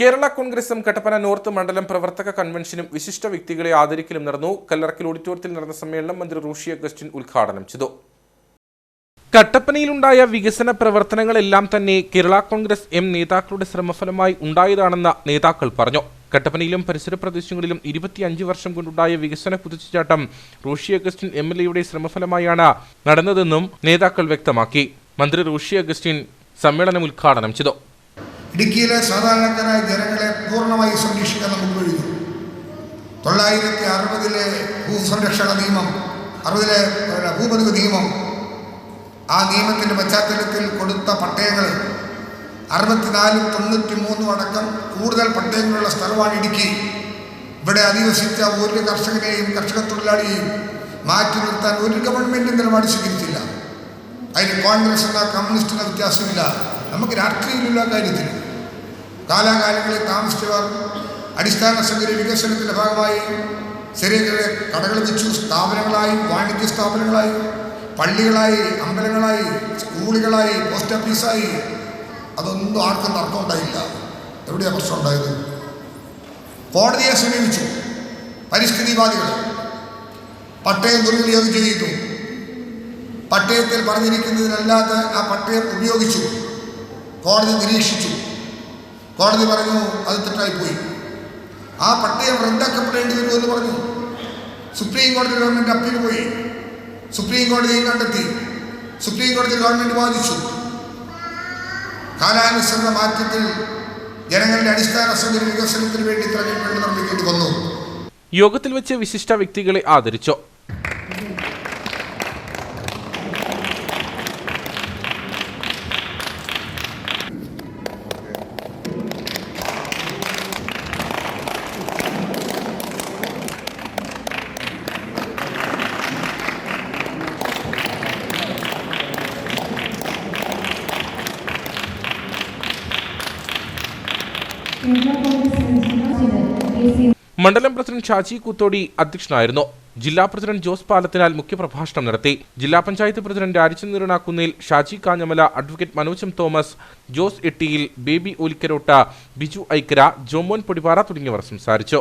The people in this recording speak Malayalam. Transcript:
കേരള കോൺഗ്രസും കട്ടപ്പന നോർത്ത് മണ്ഡലം പ്രവർത്തക കൺവെൻഷനും വിശിഷ്ട വ്യക്തികളെ ആദരിക്കലും നടന്നു. കല്ലറക്കൽ ഓഡിറ്റോറിയത്തിൽ നടന്ന സമ്മേളനം മന്ത്രി റൂഷി അഗസ്റ്റിൻ ഉദ്ഘാടനം ചെയ്തു. കട്ടപ്പനയിലുണ്ടായ വികസന പ്രവർത്തനങ്ങളെല്ലാം തന്നെ കേരള കോൺഗ്രസ് എം നേതാക്കളുടെ ശ്രമഫലമായി ഉണ്ടായതാണെന്ന് നേതാക്കൾ പറഞ്ഞു. കട്ടപ്പനയിലും പരിസര പ്രദേശങ്ങളിലും ഇരുപത്തിയഞ്ച് വർഷം കൊണ്ടുണ്ടായ വികസന കുതിച്ചുചാട്ടം റോഷി അഗസ്റ്റിൻ എം എൽ എയുടെ ശ്രമഫലമായാണ് നടന്നതെന്നും നേതാക്കൾ വ്യക്തമാക്കി. മന്ത്രി റോഷി അഗസ്റ്റിൻ സമ്മേളനം ഉദ്ഘാടനം ചെയ്തു. ഇടുക്കിയിലെ സാധാരണക്കാരായ ജനങ്ങളെ പൂർണമായി സംരക്ഷിക്കാൻ നമുക്ക് കഴിഞ്ഞു തൊള്ളായിരത്തി അറുപതിലെ ഭൂസംരക്ഷണ നിയമം അറുപതിലെ ഭൂപതിവ് നിയമം ആ നിയമത്തിന്റെ പശ്ചാത്തലത്തിൽ കൊടുത്ത പട്ടയങ്ങൾ അറുപത്തിനാലും തൊണ്ണൂറ്റി മൂന്നും അടക്കം കൂടുതൽ പട്ടയങ്ങളുള്ള സ്ഥലമാണ് ഇടുക്കി. ഇവിടെ അധിവസിച്ച ഒരു കർഷകരെയും കർഷക തൊഴിലാളിയെയും മാറ്റി നിർത്താൻ ഒരു ഗവൺമെന്റും നിലപാട് സ്വീകരിച്ചില്ല. അതിന് കോൺഗ്രസ് എന്ന കമ്മ്യൂണിസ്റ്റ് എന്ന വ്യത്യാസമില്ല. നമുക്ക് രാഷ്ട്രീയമില്ല കാര്യത്തിൽ കാലാകാലങ്ങളിൽ താമസിച്ചവർ അടിസ്ഥാന സൗകര്യ വികസനത്തിന്റെ ഭാഗമായി ചെറിയ ചെറിയ കടകൾ വെച്ചു. സ്ഥാപനങ്ങളായി വാണിജ്യ സ്ഥാപനങ്ങളായി പള്ളികളായി അമ്പലങ്ങളായി സ്കൂളുകളായി പോസ്റ്റ് ഓഫീസായി. അതൊന്നും ആർക്കും തർക്കം ഉണ്ടായില്ല എവിടെയാണ് പ്രശ്നം ഉണ്ടായത്? കോടതിയെ സമീപിച്ചു പരിസ്ഥിതിവാദികൾ പട്ടയം ദുർവിനിയോഗം ചെയ്തു. പട്ടയത്തിൽ പറഞ്ഞിരിക്കുന്നതിനല്ലാതെ ആ പട്ടയം ഉപയോഗിച്ചു. കോടതി നിരീക്ഷിച്ചു. കോടതി പറഞ്ഞു അത് തെറ്റായിപ്പോയി. ആ പട്ടയം റദ്ദാക്കപ്പെടേണ്ടി വരുമെന്ന് പറഞ്ഞു. സുപ്രീം കോടതി ഗവൺമെന്റ് അപ്പീൽ പോയി. സുപ്രീം കോടതിയും കണ്ടെത്തി. സുപ്രീം കോടതി ഗവൺമെന്റ് വാദിച്ചു. കാലാനുസൃത മാറ്റത്തിൽ ജനങ്ങളുടെ അടിസ്ഥാന സൗകര്യ വികസനത്തിന് വേണ്ടി തെരഞ്ഞെടുപ്പ് നിർമ്മിക്കേണ്ടി വന്നു യോഗത്തിൽ വെച്ച് വിശിഷ്ട വ്യക്തികളെ ആദരിച്ചു? മണ്ഡലം പ്രസിഡന്റ് ഷാജി കുത്തോടി അധ്യക്ഷനായിരുന്നു. ജില്ലാ പ്രസിഡന്റ് ജോസ് പാലത്തിനാൽ മുഖ്യപ്രഭാഷണം നടത്തി. ജില്ലാ പഞ്ചായത്ത് പ്രസിഡന്റ് അരിച്ചനീറണ കുന്നിൽ ഷാജി കാഞ്ഞമല അഡ്വക്കേറ്റ് മനോജം തോമസ് ജോസ് എട്ടിയിൽ ബേബി ഓലിക്കരോട്ട ബിജു ഐക്കര ജോമോൻ പൊടിപാറ തുടങ്ങിയവർ സംസാരിച്ചു.